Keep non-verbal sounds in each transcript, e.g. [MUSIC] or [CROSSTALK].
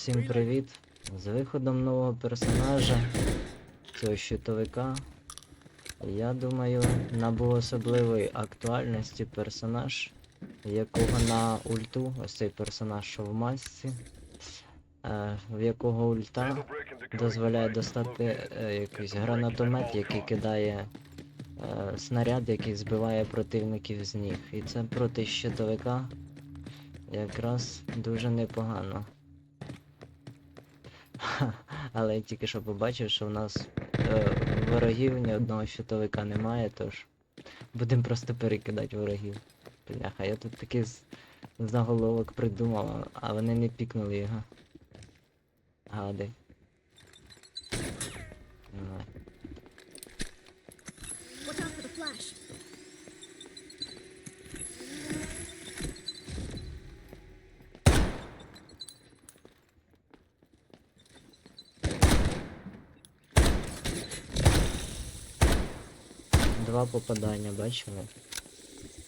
Всім привіт! З виходом нового персонажа, цього щитовика, я думаю, набув особливої актуальності персонаж, якого на ульту, ось цей персонаж, що в масці, е, в якого ульта дозволяє достати е, якийсь гранатомет, який кидає е, снаряд, який збиває противників з ніг. І це проти щитовика якраз дуже непогано. [LAUGHS] Але я тільки що побачив, що в нас е, ворогів ні одного щитовика немає, тож будемо просто перекидати ворогів. Бляха, я тут такий з- заголовок придумав, а вони не пікнули його. Гади. Ну, Watch out for the flash. Два попадання, бачили?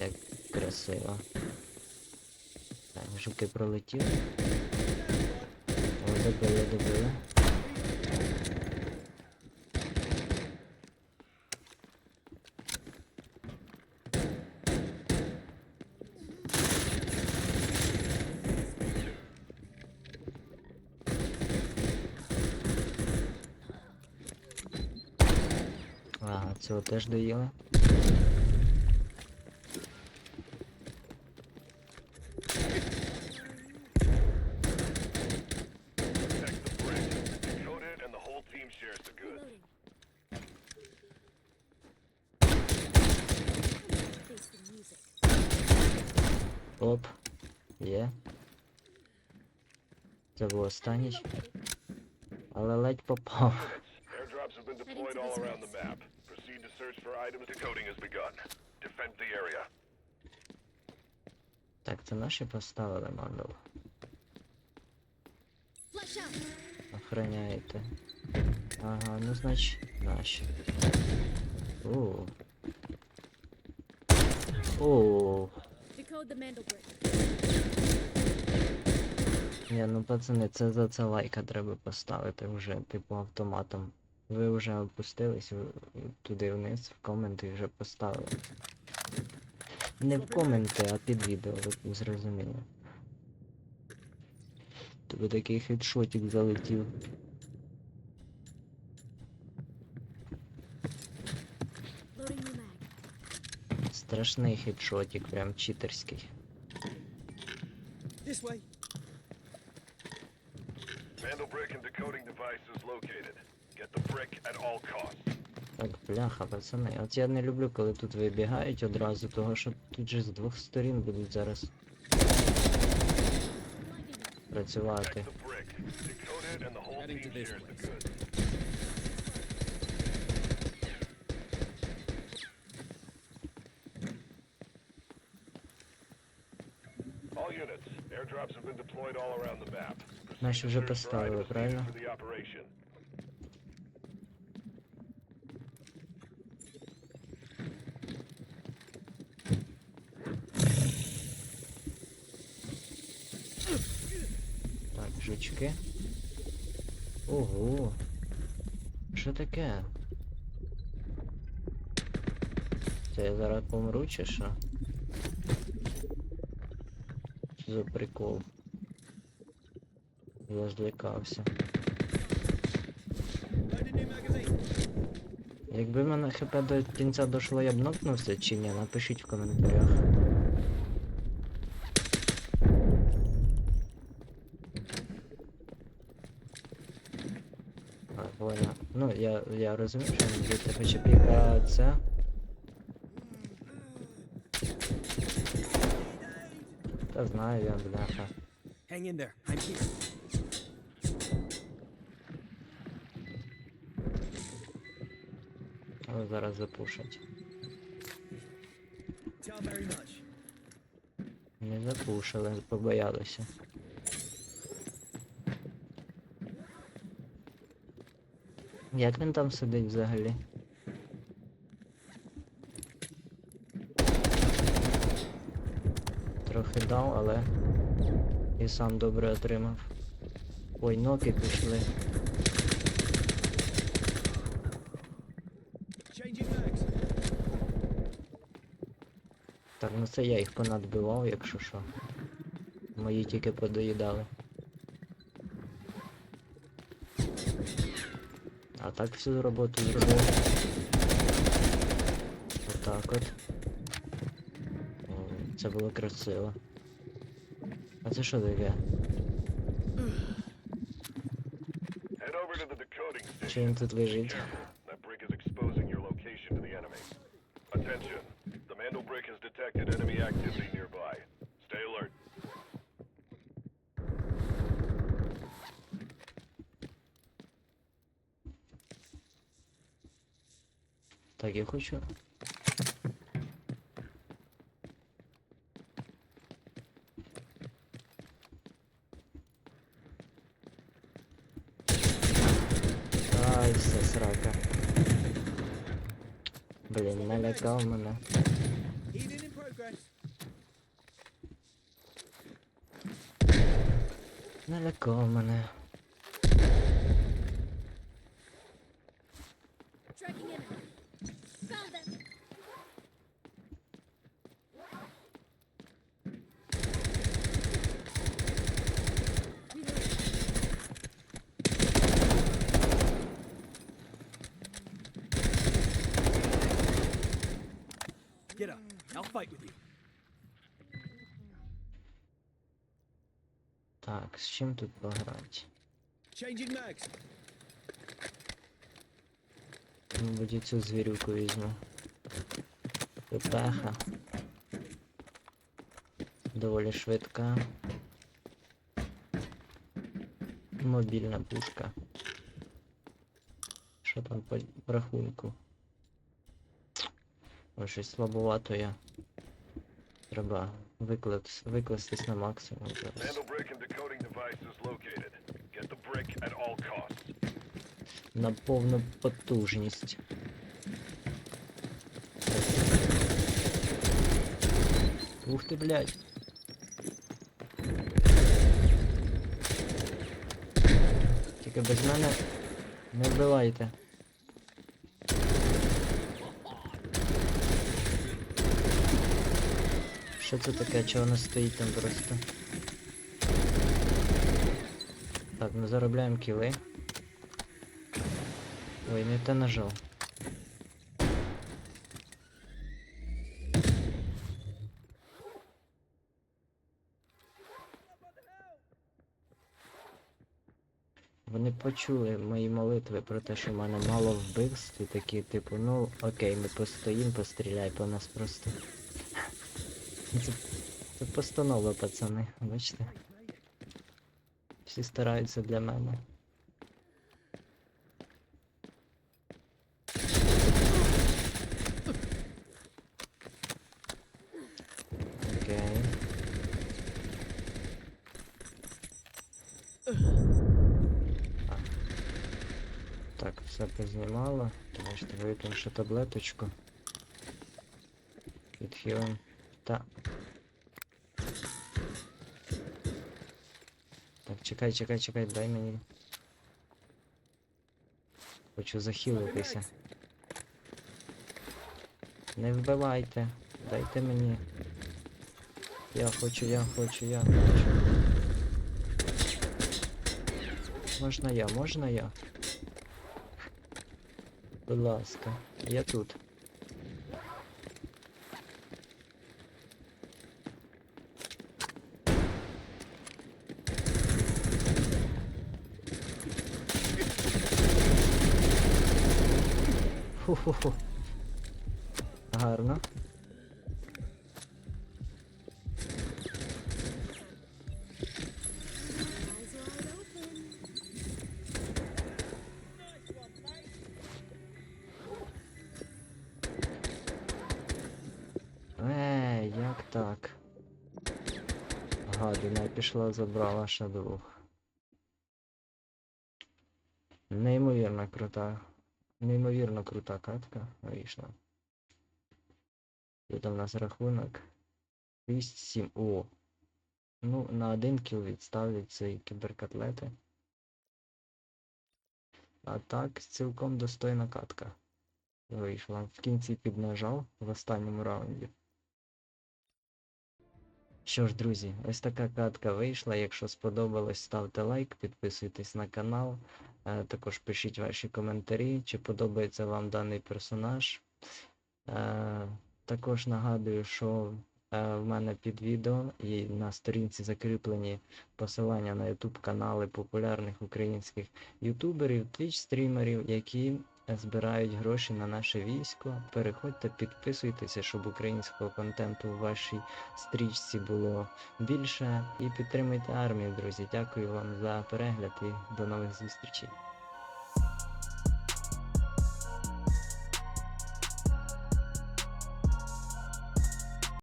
Як красиво. Так, жуки пролетіли. О, добили, добили. Face the music. Оп. Є. Це був останній. Але ледь попав. Airdrops have been deployed all around the map. Search for items. Decoding has begun. Defend the area. Так, це наші поставили мандал. Охороняєте. Ага, ну значить наші. О. О. Decode the mandel brick. Ні, ну пацани, це за це лайка треба поставити вже, типу, автоматом. Ви вже опустились туди вниз, в коменти вже поставили. Не в коменти, а під відео, ви зрозуміли. Тобі такий хедшотик залетів. Страшний хедшотик, прям читерський. Vandal brick and decoding device is located. Так, бляха, пацани. От я не люблю, коли тут вибігають одразу, того що тут же з двох сторін будуть зараз працювати. Protect the brick. Decode жучки. Ого. Що таке? Це я зараз помру чи що? Що за прикол? Я злякався. Якби мене хп до кінця дошло, я б нокнувся чи ні, напишіть в коментарях. я, я розумію, що він бити хоче піка це. Та знаю я, бляха. Hang in there. I'm here. Але зараз запушать. Tell very much. Не запушили, побоялися. Як він там сидить взагалі? Трохи дав, але і сам добре отримав. Ой, ноки пішли. Так, ну це я їх понадбивав, якщо що. Мої тільки подоїдали. Так всю роботу зробив. Отак от. О, Це було красиво. А це що таке? Head over to the decoding Чи station. він тут лежить? Careful. That brick is exposing your location to the enemy. Attention. The Mandel brick has detected enemy activity Так, я хочу. Ай, все срака. Блін, налякав мене. Налякав мене. Tracking enemy. Fight with you. Так, з чим тут пограти? Changing mags. Мабуть, цю звірюку візьму. Пепеха. Доволі швидка. Мобільна пушка. Що там по рахунку? Ой, щось слабовато я. Треба викластись на максимум зараз. На повну потужність. Ух ти, блядь. Тільки без мене не вбивайте. Що це таке? Чого воно стоїть там просто? Так, ми заробляємо кіли. Ой, не те нажав. Вони почули мої молитви про те, що в мене мало вбивств і такі, типу, ну окей, ми постоїм, постріляй по нас просто. Це, постанова, пацани, бачите? Всі стараються для мене. Так, все познімало. Бачите, вип'ємо ще таблеточку. Підхилим. Та. Так, чекай, чекай, чекай, дай мені. Хочу захилитися. Не вбивайте. Дайте мені. Я хочу, я хочу, я хочу. Можна я, можна я? Будь ласка, я тут. Ху-ху-ху. Гарно. Ей, як так? Гадина пішла, забрала ще двох. Неймовірно крута. Неймовірно крута катка вийшла. Тут у нас рахунок 6-7. О! Ну, на один кіл відставлять цей кіберкатлети. А так, цілком достойна катка. Вийшла. В кінці піднажав в останньому раунді. Що ж, друзі, ось така катка вийшла. Якщо сподобалось, ставте лайк, підписуйтесь на канал. Е, також пишіть ваші коментарі, чи подобається вам даний персонаж. Е, також нагадую, що е, в мене під відео і на сторінці закріплені посилання на YouTube канали популярних українських ютуберів, твіч-стрімерів, які збирають гроші на наше військо. Переходьте, підписуйтеся, щоб українського контенту у вашій стрічці було більше. І підтримуйте армію, друзі. Дякую вам за перегляд і до нових зустрічей.